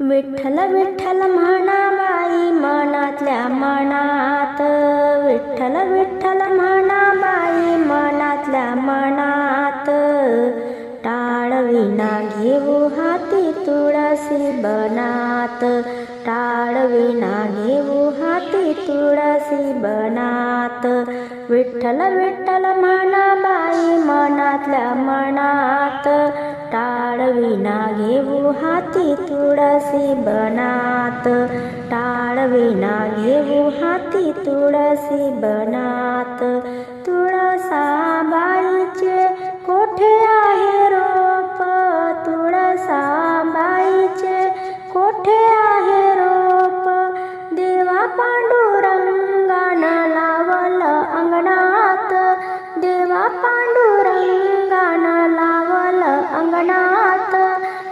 विठ्ठल विठ्ठल म्हणा बाई मनातल्या मनात. विठ्ठल विठ्ठल म्हणा बाई मनातल्या मनात. टाळविना घेऊ हाती तुळसी बनात. टाळविना घेऊ हाती तुळसी बनात. विठ्ठल विठ्ठल म्हणा बाई मनातल्या मनात. हाती तुळसी बनात. टाळविना घेऊ हाती तुळसी बनात. तुळसा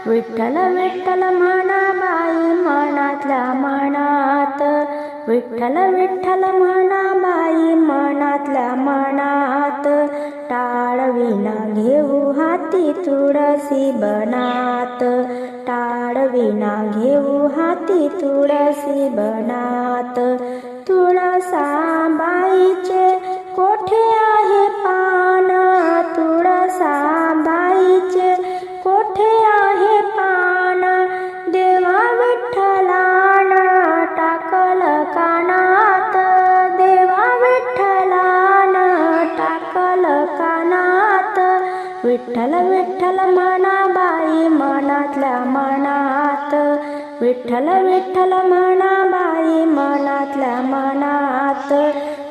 विठ्ठल विठ्ठल म्हणा बाई मनातल्या मनात. विठ्ठल विठ्ठल म्हणा बाई मनातल्या मनात. टाळविना घेऊ हाती तुळसी बनात. टाळविना घेऊ हाती तुळसी बनात. तुळसा बाईचे कोठे विठ्ठल विठ्ठल म्हणा बाई मनातल्या मनात. विठ्ठल विठ्ठल म्हणा बाई मनातल्या मनात.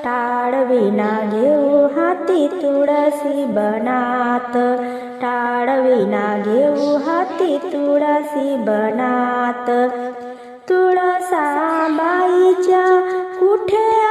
टाळविना घेऊ हाती तुळसी बनात. टाळविना घेऊ हाती तुळसी बनात. तुळसा बाईच्या कुठे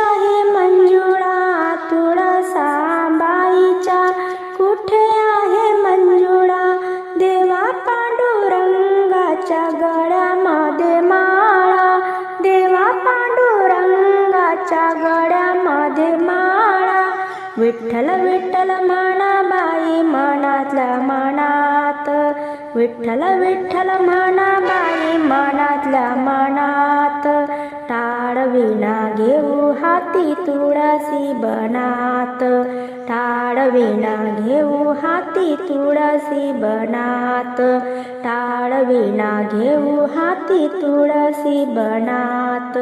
पांडुरंगाच्या गळ्यामध्ये माळा देवा पांडुरंगाच्या गळ्यामध्ये माळा. विठ्ठल विठ्ठल म्हणा बाई मनातल्या मनात. विठ्ठल विठ्ठल म्हणा बाई मनातल्या मनात. टाळविना घेऊ हाती तुळसी बनात. टाळ विना घेऊ हाती तुळसी बनात. टाळविना घेऊ हाती तुळसी बनात